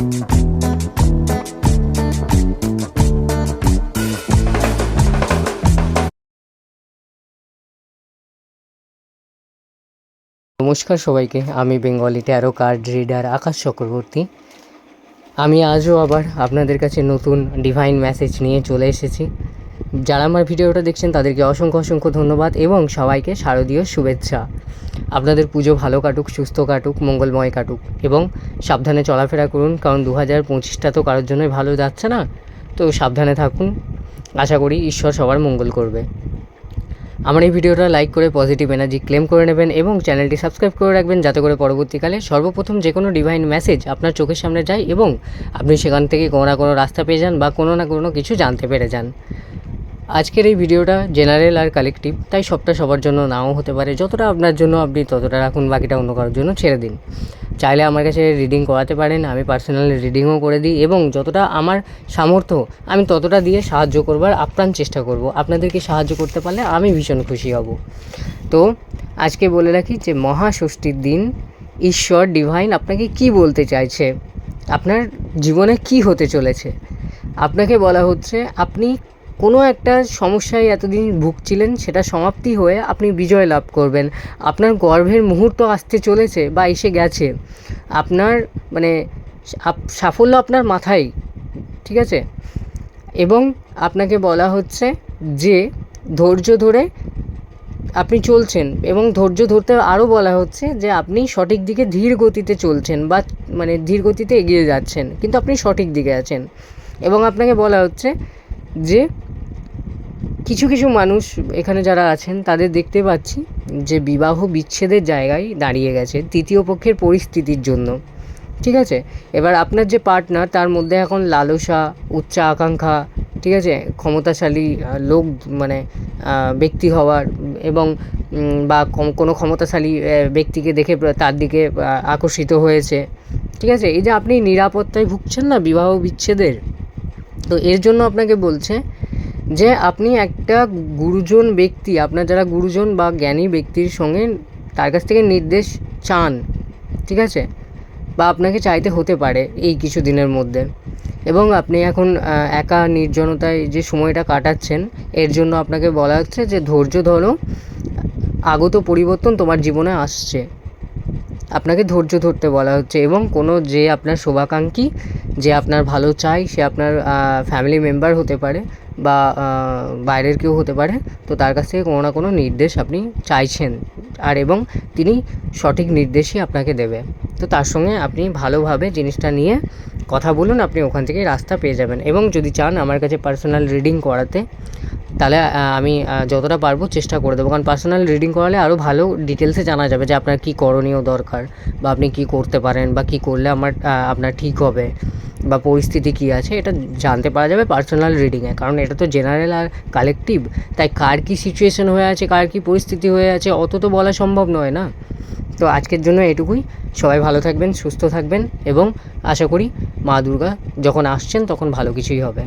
নমস্কার সবাইকে, আমি Bengali tarot card reader Akash Chakraborty. আমি আজও আবার আপনাদের কাছে নতুন ডিভাইন মেসেজ নিয়ে চলে এসেছি। যারা আমার ভিডিওটা দেখছেন, তাদেরকে অসংখ্য অসংখ্য ধন্যবাদ এবং সবাইকে শারদীয় শুভেচ্ছা। আপনাদের পুজো ভালো কাটুক, সুস্থ কাটুক, মঙ্গলময় কাটুক এবং সাবধানে চলাফেরা করুন, কারণ দু হাজার পঁচিশটা তো কারোর জন্যই ভালো যাচ্ছে না। তো সাবধানে থাকুন। আশা করি ঈশ্বর সবার মঙ্গল করবে। আমার এই ভিডিওটা লাইক করে পজিটিভ এনার্জি ক্লেম করে নেবেন এবং চ্যানেলটি সাবস্ক্রাইব করে রাখবেন যাতে করে পরবর্তীকালে সর্বপ্রথম যে কোনো ডিভাইন মেসেজ আপনার চোখের সামনে যায় এবং আপনি সেখান থেকে কোনো না কোনো রাস্তা পেয়ে যান বা কোনো না কোনো কিছু জানতে পেরে যান। আজকের এই ভিডিওটা জেনারেল আর কালেকটিভ, তাই সবটা সবার জন্য নাও হতে পারে। যতটা আপনার জন্য আপনি ততটা রাখুন, বাকিটা অন্য কারোর জন্য ছেড়ে দিন। চাইলে আমার কাছে রিডিং করাতে পারেন, আমি পার্সোনাল রিডিংও করে দিই এবং যতটা আমার সামর্থ্য, আমি ততটা দিয়ে সাহায্য করবার আপ্রাণ চেষ্টা করব। আপনাদেরকে সাহায্য করতে পারলে আমি ভীষণ খুশি হব। তো, আজকে বলে রাখি যে মহাষষ্ঠীর দিন ঈশ্বর ডিভাইন আপনাকে কি বলতে চাইছে? আপনার জীবনে কি হতে চলেছে? আপনাকে বলা হচ্ছে, আপনি কোনো একটা সমস্যায় এতদিন ভুগছিলেন, সেটা সমাপ্তি হয়ে আপনি বিজয় লাভ করবেন। আপনার গর্ভের মুহূর্ত আসতে চলেছে বা এসে গেছে। আপনার মানে সাফল্য আপনার মাথায়, ঠিক আছে? এবং আপনাকে বলা হচ্ছে যে, ধৈর্য ধরে আপনি চলছেন এবং ধৈর্য ধরতে আরও বলা হচ্ছে যে, আপনি সঠিক দিকে ধীর গতিতে চলছেন বা মানে ধীর গতিতে এগিয়ে যাচ্ছেন, কিন্তু আপনি সঠিক দিকে আছেন। এবং আপনাকে বলা হচ্ছে যে কিছু কিছু মানুষ এখানে যারা আছেন, তাদের দেখতে পাচ্ছি যে বিবাহ বিচ্ছেদের জায়গায় দাঁড়িয়ে গেছে তৃতীয় পক্ষের পরিস্থিতির জন্য। ঠিক আছে? এবার আপনার যে পার্টনার তার মধ্যে এখন লালসা, উচ্চ আকাঙ্ক্ষা, ঠিক আছে? ক্ষমতাশালী লোক মানে ব্যক্তি হওয়ার এবং বা কোনো ক্ষমতাশালী ব্যক্তিকে দেখে তার দিকে আকর্ষিত হয়েছে। ঠিক আছে? এই যে আপনি নিরাপত্তায় ভুগছেন না বিবাহ বিচ্ছেদের? তো এর জন্য আপনাকে বলছে যে আপনি একটা গুরুজন ব্যক্তি, আপনার যারা গুরুজন বা জ্ঞানী ব্যক্তির সঙ্গে তার কাছ থেকে নির্দেশ চান, ঠিক আছে? বা আপনাকে চাইতে হতে পারে এই কিছু দিনের মধ্যে। এবং আপনি এখন একা নির্জনতায় যে সময়টা কাটাচ্ছেন, এর জন্য আপনাকে বলা হচ্ছে যে ধৈর্য ধরো আগত পরিবর্তন তোমার জীবনে আসছে। আপনাকে ধৈর্য ধরতে বলা হচ্ছে এবং কোনো যে আপনার শুভাকাঙ্ক্ষী, যে আপনার ভালো চাই, সে আপনার ফ্যামিলি মেম্বার হতে পারে বা বাইরের কেউ হতে পারে, তো তার কাছ থেকে কোনো না কোনো নির্দেশ আপনি চাইছেন। আর এবং তিনি সঠিক নির্দেশই আপনাকে দেবে। তো তার সঙ্গে আপনি ভালোভাবে জিনিসটা নিয়ে কথা বলুন, আপনি ওখান থেকে রাস্তা পেয়ে যাবেন। এবং যদি চান আমার কাছে পার্সোনাল রিডিং করাতে, তাহলে আমি যতটা পারব চেষ্টা করে দেবো। কারণ পার্সোনাল রিডিং করালে আরও ভালো ডিটেলসে জানা যাবে যে আপনার কী করণীয় দরকার, বা আপনি কী করতে পারেন, বা কী করলে আমার আপনার ঠিক হবে। বা পরিস্থিতি কী আছে, এটা জানতে পারা যাবে পার্সোনাল রিডিংয়ে কারণ এটা তো জেনারেল আর কালেকটিভ তাই কার কী সিচুয়েশন হয়ে আছে, কার কী পরিস্থিতি হয়ে আছে, অত তো বলা সম্ভব নয় না? তো আজকের জন্য এটুকুই। সবাই ভালো থাকবেন, সুস্থ থাকবেন, এবং আশা করি মা দুর্গা যখন আসছেন, তখন ভালো কিছুই হবে।